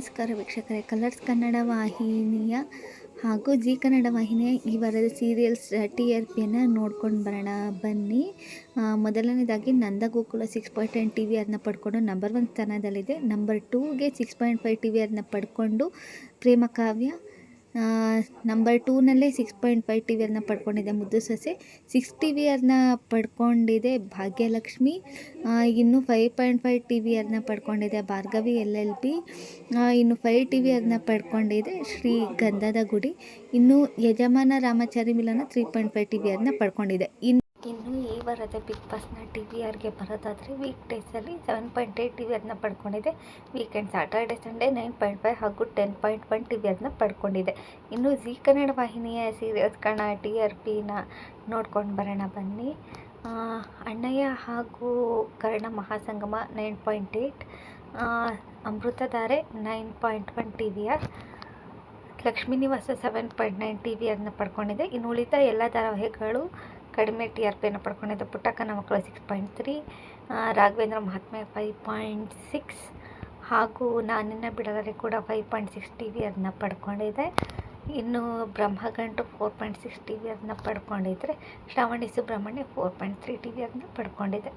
ನಮಸ್ಕಾರ ವೀಕ್ಷಕರೇ. ಕಲರ್ಸ್ ಕನ್ನಡ ವಾಹಿನಿಯ ಹಾಗೂ ಜಿ ಕನ್ನಡ ವಾಹಿನಿಯ ಈ ವಾರದ ಸೀರಿಯಲ್ಸ್ ಟಿ ಆರ್ ಪಿಯನ್ನು ನೋಡ್ಕೊಂಡು ಬರೋಣ. ಬನ್ನಿ. ಮೊದಲನೇದಾಗಿ Nandagokula six point ten T V ಅದನ್ನ ಪಡ್ಕೊಂಡು ನಂಬರ್ ಒನ್ ಸ್ಥಾನದಲ್ಲಿದೆ. Number ಟೂಗೆ six point five T V ಅದನ್ನ ಪಡ್ಕೊಂಡು Prema Kavya number ಟೂನಲ್ಲೇ six point five T V ಅದನ್ನ ಪಡ್ಕೊಂಡಿದೆ Muddu Sose. Six T V ಪಡ್ಕೊಂಡಿದೆ Bhagyalakshmi. ಇನ್ನು five point five T V ಪಡ್ಕೊಂಡಿದೆ Bhargavi L L P ಇನ್ನು five T V ಅದನ್ನ ಪಡ್ಕೊಂಡಿದೆ ಶ್ರೀ ಗಂಧದ ಗುಡಿ. ಇನ್ನು Yajamana Ramachari Milana three point five T V ಪಡ್ಕೊಂಡಿದೆ ಇನ್ನು ಇನ್ನು ಈ ವಾರದ ಬಿಗ್ ಬಾಸ್ನ ಟಿ ವಿ ಆರ್ಗೆ ಬರೋದಾದರೆ ವೀಕ್ ಡೇಸಲ್ಲಿ seven point eight T V ಅದನ್ನ ಪಡ್ಕೊಂಡಿದೆ. Weekend Saturday Sunday nine point five ಹಾಗೂ ten point one T V ಅದನ್ನ ಪಡ್ಕೊಂಡಿದೆ. ಇನ್ನು ಜಿ ಕನ್ನಡ ವಾಹಿನಿಯ ಸೀರಿಯಲ್ಸ್ ಕಣ ಟಿ ಆರ್ ಪಿನ ನೋಡ್ಕೊಂಡು ಬರೋಣ ಬನ್ನಿ. ಅಣ್ಣಯ್ಯ ಹಾಗೂ Karna Mahasangama nine point eight Amruthadhare nine point one T V R Lakshmi Nivasa seven point nine T V ಅದನ್ನ ಪಡ್ಕೊಂಡಿದೆ. ಇನ್ನು ಉಳಿದ ಎಲ್ಲ ಧಾರಾವಾಹಿಗಳು ಕಡಿಮೆ ಟಿ ಆರ್ ಪಿಯನ್ನು ಪಡ್ಕೊಂಡಿದೆ ಪುಟ್ಟಕ್ಕನ ಮಕ್ಕಳು six point three Raghavendra Mahatme five point six ಹಾಗೂ ನಾನಿನ್ನ ಬಿಡದರೆ ಕೂಡ five point six T V ಅದನ್ನ ಪಡ್ಕೊಂಡಿದೆ. ಇನ್ನು Brahmagantu four point six T V ಅದನ್ನ ಪಡ್ಕೊಂಡಿದ್ರೆ Shravani Subramanya four point three T V ಅದನ್ನ ಪಡ್ಕೊಂಡಿದೆ.